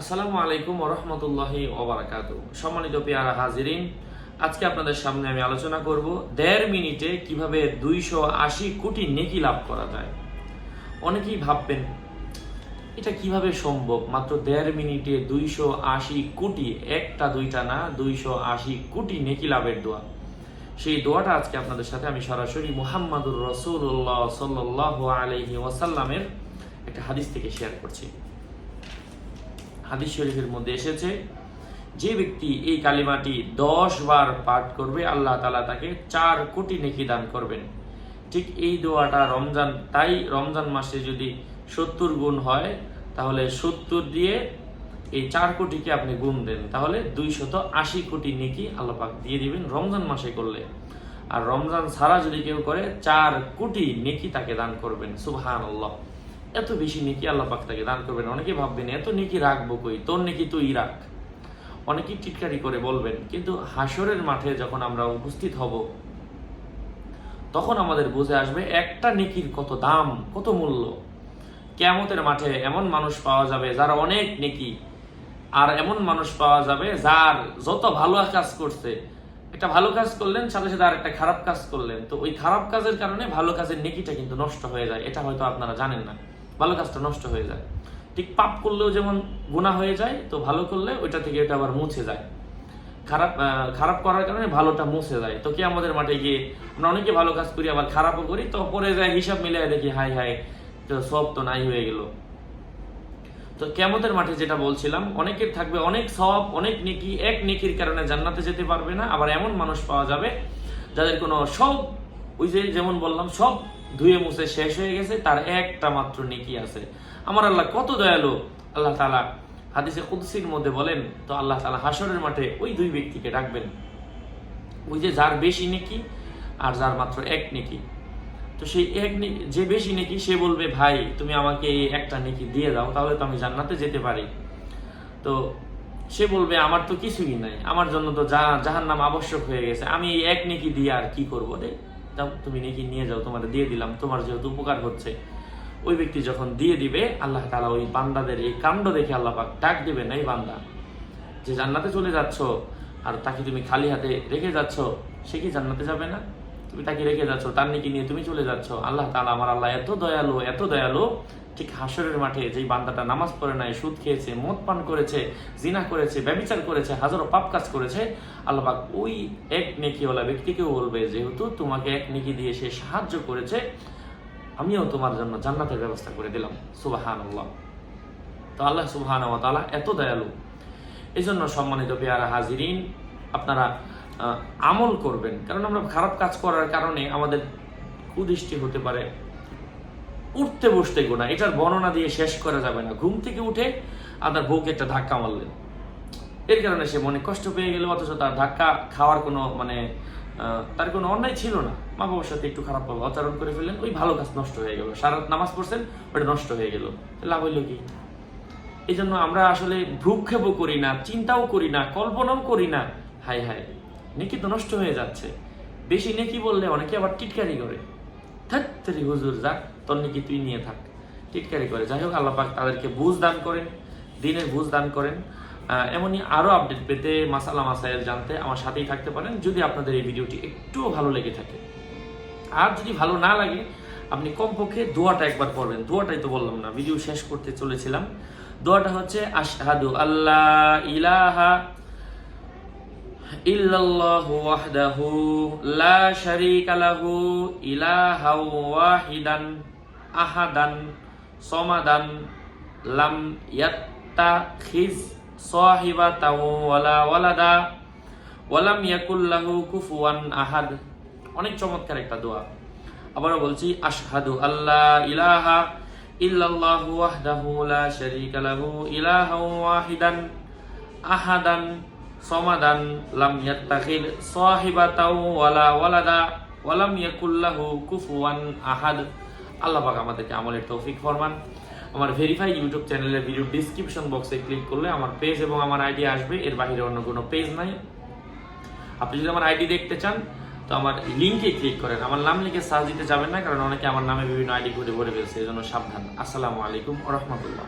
আসসালামু আলাইকুম ওরহমতুল্লাহি ওবরাকাত সম্মানিত পেয়ারা হাজিরিন, আজকে আপনাদের সামনে আমি আলোচনা করব দেড় মিনিটে কীভাবে দুইশো আশি কোটি নেকি লাভ করা যায়। অনেকেই ভাববেন, এটা কীভাবে সম্ভব? মাত্র দেড় মিনিটে দুইশো আশি কোটি, একটা, দুইটা না, দুইশো আশি কোটি নেকি লাভের দোয়া। সেই দোয়াটা আজকে আপনাদের সাথে আমি সরাসরি মুহাম্মাদুর রসুল্লাহ সাল্লাহ আলহি ওয়াসাল্লামের একটা হাদিস থেকে শেয়ার করছি। হাদিস শরীফের মধ্যে এসেছে, যে ব্যক্তি এই কালিমাটি দশ বার পাঠ করবে, আল্লাহ তালা তাকে চার কোটি নেকি দান করবেন। ঠিক এই দোয়াটা রমজান, তাই রমজান মাসে যদি সত্তর গুণ হয়, তাহলে সত্তর দিয়ে এই চার কোটিকে আপনি গুণ দেন, তাহলে দুইশত আশি কোটি নেকি আল্লাপাক দিয়ে দিবেন রমজান মাসে করলে। আর রমজান ছাড়া যদি কেউ করে, চার কোটি নেকি তাকে দান করবেন সুবহান আল্লাহ এত বেশি নেকি আল্লাহ পাক তাকে দান করবেন। অনেকে ভাববেন, এত নেকি রাখব কই? তোর নেকি তুই রাখ। অনেকেই টিটকারি করে বলবেন, কিন্তু হাসরের মাঠে যখন আমরা উপস্থিত হব, তখন আমাদের বুঝে আসবে একটা নেকির কত দাম, কত মূল্য। কেয়ামতের মাঠে এমন মানুষ পাওয়া যাবে যারা অনেক নেকি, আর এমন মানুষ পাওয়া যাবে যার যত ভালো কাজ করছে, একটা ভালো কাজ করলেন, সাথে সাথে আর একটা খারাপ কাজ করলেন। তো ওই খারাপ কাজের কারণে ভালো কাজের নেকিটা কিন্তু নষ্ট হয়ে যায়। এটা হয়তো আপনারা জানেন না। ভালো কাজটা নষ্ট হয়ে যায়। ঠিক পাপ করলেও যেমন গুণা হয়ে যায়, তো ভালো করলে ওইটা থেকে এটা আবার মুছে যায়। খারাপ খারাপ করার কারণে ভালোটা মুছে যায়। তো কি আমাদের মাঠে গিয়ে আমরা অনেকে ভালো কাজ করি, আবার খারাপও করি, তো পরে যায় হিসাব মিলিয়ে দেখি হাই হাই তো সব তো নাই হয়ে গেল। তো কেমতের মাঠে যেটা বলছিলাম, অনেকের থাকবে অনেক সব অনেক নেকি, এক নেকির কারণে জান্নাতে যেতে পারবে না, আবার এমন মানুষ পাওয়া যাবে যাদের কোনো সব ওই যে যেমন বললাম, সব ধুয়ে মুছে শেষ হয়ে গেছে, তার একটা মাত্র নেকি আছে। আমার আল্লাহ কত দয়ালু, আল্লাহ তালা হাদিসে কুদসির মধ্যে বলেন, তো আল্লাহ তালা হাসরের মাঠে ওই দুই ব্যক্তিকে ডাকবেন। ওই যে যার বেশি নেকি আর যার মাত্র এক নেকি। তো সেই এক যে বেশি নেকি, সে বলবে, ভাই, তুমি আমাকে এই একটা নেকি দিয়ে দাও, তাহলে তো আমি জান্নাতে যেতে পারি। তো সে বলবে, আমার তো কিছুই নাই, আমার জন্য তো যা জাহার নাম আবশ্যক হয়ে গেছে, আমি এই এক নেকি দিয়ে আর কি করব রে? যাও, তুমি নেকি নিয়ে যাও, তোমার দিয়ে দিলাম, তোমার যেহেতু উপকার হচ্ছে। ওই ব্যক্তি যখন দিয়ে দিবে, আল্লাহ তালা ওই বান্দাদের এই কাণ্ড দেখে আল্লাহ পাক ডাক দেবে না এই বান্দা, যে জান্নাতে চলে যাচ্ছ আর তাকে তুমি খালি হাতে রেখে যাচ্ছ, সে কি জান্নাতে যাবে না? তুমি তাকে রেখে যাচ্ছ, তার নাকি নিয়ে তুমি চলে যাচ্ছ। আল্লাহ তাআলা আমার আল্লাহ, এত দয়ালু এত দয়ালু। ঠিক হাসরের মাঠে যেই বান্দাটা নামাজ পড়ে নাই, সুদ খেয়েছে, মদ পান করেছে, জিনা করেছে, ব্যবিচার করেছে, হাজারো পাপ কাজ করেছে আল্লাহ ওই এক নেকিওয়ালা ব্যক্তিকেও বলবে, যেহেতু তোমাকে এক নেকি দিয়ে সে সাহায্য করেছে, আমিও তোমার জন্য জান্নাতের ব্যবস্থা করে দিলাম। সুবাহান আল্লাহ তো আল্লাহ সুবাহান তাআলা এত দয়ালু। এই জন্য সম্মানিত পেয়ারা হাজিরিন, আপনারা আমল করবেন। কারণ আমরা খারাপ কাজ করার কারণে আমাদের কুদৃষ্টি হতে পারে। উঠতে বসতে গোনা, এটার বর্ণনা দিয়ে শেষ করা যাবে না। ঘুম থেকে উঠে আপনার বউকে একটা ধাক্কা মারলেন। এর কারণে সে মনে কষ্ট পেয়ে গেল, অথচ তার ধাক্কা খাওয়ার কোনো মানে তার কোনো অন্যায় ছিল না। মা বাবার সাথে একটু খারাপ ভাবে আচরণ করে ফেললেন, ওই ভালো কাজ নষ্ট হয়ে গেল। সারা নামাজ পড়ছেন ওটা নষ্ট হয়ে গেল। লাভ হইল কি? এই জন্য আমরা আসলে ভ্রুক্ষেপও করি না, চিন্তাও করি না, কল্পনাও করি না। হাই হাই নেকি তো নষ্ট হয়ে যাচ্ছে। বেশি নেকি বললে অনেকে আবার টিটকারি করে। থাকতারি হুজুর, যাক, তোর নেকি তুই নিয়ে থাক। টিটকারি করে। যাই হোক, আল্লাহ পাক তাদেরকে বুঝ দান করেন, দিনের বুঝ দান করেন। এমনই আরও আপডেট পেতে মাসালা মাসাইল জানতে আমার সাথেই থাকতে পারেন। যদি আপনাদের এই ভিডিওটি একটুও ভালো লেগে থাকে। আর যদি ভালো না লাগে, আপনি কমপক্ষে দোয়াটা একবার পড়বেন। দোয়াটাই তো বললাম না, ভিডিও শেষ করতে চলেছিলাম। দোয়াটা হচ্ছে, আশহাদু আল্লাহ ইলাহা ইল্লাল্লাহু ওয়াহদাহু লা শারীকা লাহু ইলাহাও ওয়াহিদান আহাদান সমাদান লাম ইয়াত্তাখিজ সাহিবাতাও ওয়ালা ওয়ালাদা ওয়ালাম ইয়াকুল্লাহু কুফুয়ান আহাদ। অনেক চমৎকার একটা দোয়া। আবারও বলছি, আশহাদু আল্লাহ ইলাহা ইল্লাল্লাহু ওয়াহদাহু লা শারীকা লাহু ইলাহাও ওয়াহিদান আহাদান সমাদান লাম ইয়াত্তাখিদ সাহিবাতাও ওয়ালা ওয়ালাদা ওয়ালাম ইয়াকুল্লাহু কুফুয়ান আহাদ। আল্লাহ পাক আমাদেরকে আমলের তৌফিক ফরমান। আমার ভেরিফাই ইউটিউব চ্যানেলের ভিডিও ডিসক্রিপশন বক্সে ক্লিক করলে আমার পেজ এবং আমার আইডি আসবে। এর বাইরে অন্য কোনো পেজ নাই। আপনি যদি আমার আইডি দেখতে চান, তো আমার লিঙ্কে ক্লিক করেন। আমার নাম লিখে সার্চ দিতে যাবেন না, কারণ অনেকে আমার নামে বিভিন্ন আইডি করে ভরে ফেলছে এই জন্য সাবধান। আসসালামু আলাইকুম রহমতুল্লাহ।